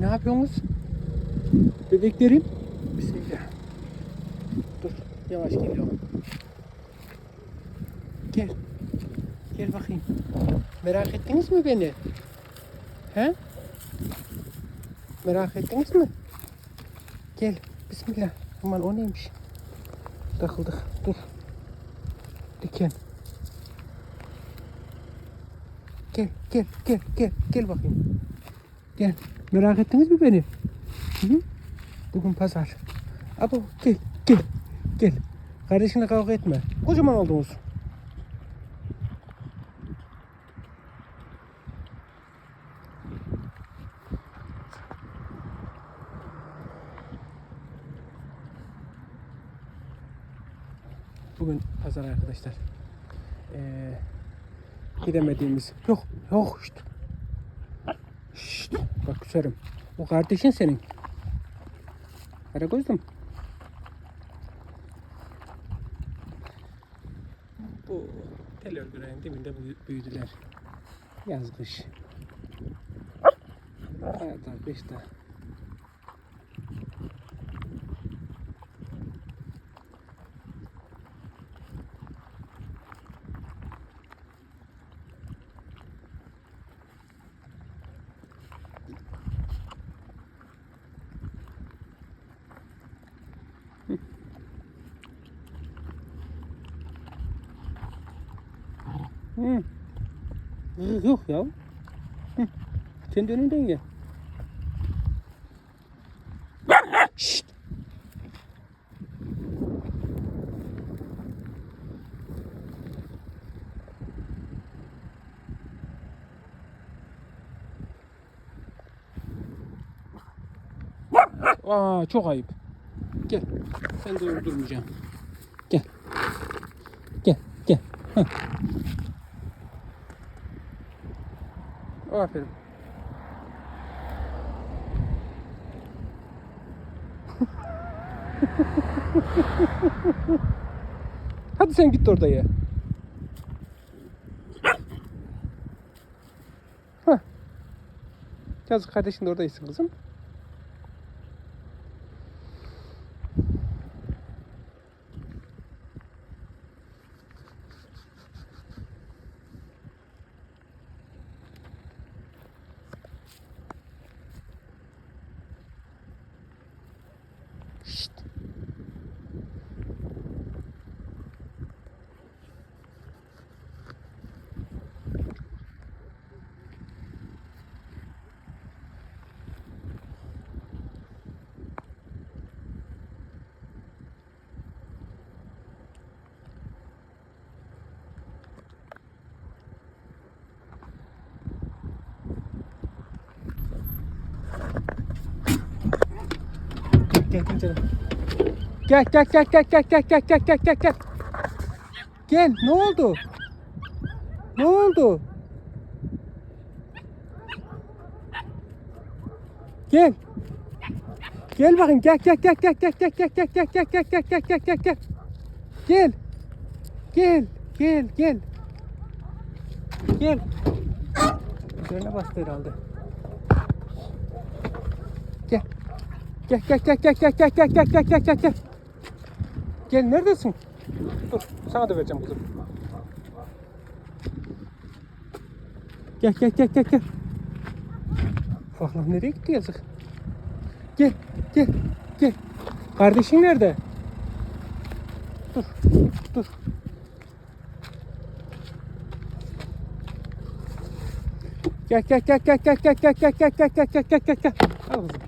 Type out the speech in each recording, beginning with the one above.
Ne yapıyorsunuz? Bebeklerim. Bismillah. Dur. Yavaş geliyorum. Gel. Gel bakayım. Merak ettiniz mi beni? He? Merak ettiniz mi? Gel. Bismillah. Aman o neymiş? Takıldık. Dur. Diken. Gel, gel, gel, gel, gel bakayım. Gel. Merak ettiniz mi beni? Hı -hı. Bugün pazar. Abo gel, gel, gel. Kardeşine kavga etme. Kocaman oldunuz. Bugün pazar arkadaşlar. Ee, gidemediğimiz yok yok şşt. Şşt, bak küserim. O kardeşin senin. Karagözlüm. Bu tel örgülerin dibinde büyü- büyüdüler. Yaz kış. Hayata Hı. Yok ya. Hı. Kendi önünden ye. Şşt. Aa çok ayıp. Gel. Sen de öldürmeyeceğim. Gel. Gel, gel. Heh. Aferin. Hadi sen git orada ye. Yazık kardeşin de oradaysın kızım. Şşt. Canım. Gel gel gel gel gel gel gel gel gel gel gel. Gel ne oldu? Ne oldu? Gel. Gel bakayım gel gel gel gel gel gel gel gel gel gel gel gel gel gel gel. Gel. Gel gel gel. Gel. Üzerine bastı herhalde. Gel. Gel gel gel gel gel gel gel gel gel gel gel gel. Gel neredesin? Dur sana da vereceğim kızım. Gel gel gel gel gel. Ufaklık nereye gitti yazık? Gel gel gel. Kardeşin nerede? Dur dur. Gel gel gel gel gel gel gel gel gel gel gel gel gel. Al kızım.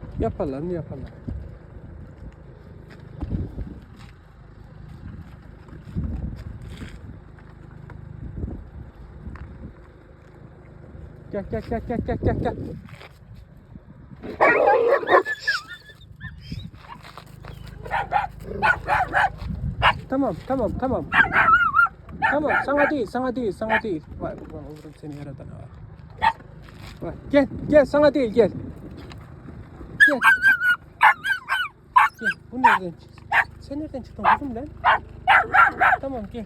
Yaparlar mı yaparlar. Gel gel gel gel gel gel gel. tamam tamam tamam. Tamam sana değil sana değil sana değil. Vay ulan olurum seni yaradan ha. Vay, gel gel sana değil gel. Gel. Gel bu nereden çıktı? Sen nereden çıktın kızım lan? Tamam gel.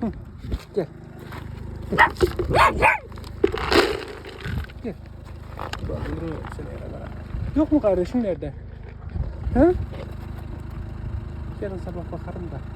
Hı, Gel. Gel. Yaradana. Yok mu kardeşim nerede? He? Yarın sabah bakarım da.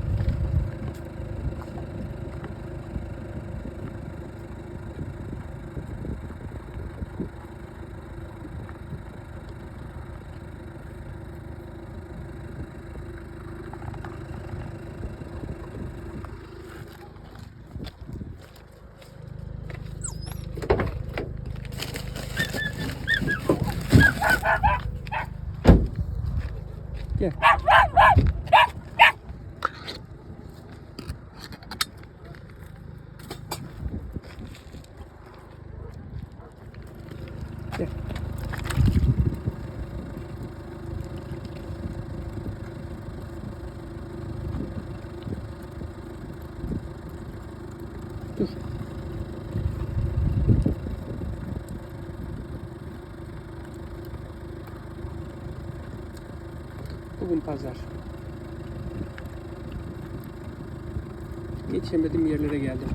Gel. Gel. Dur. Bugün pazar. Geçemedim yerlere geldim.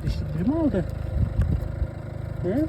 Kardeşlikleri mi aldı? He?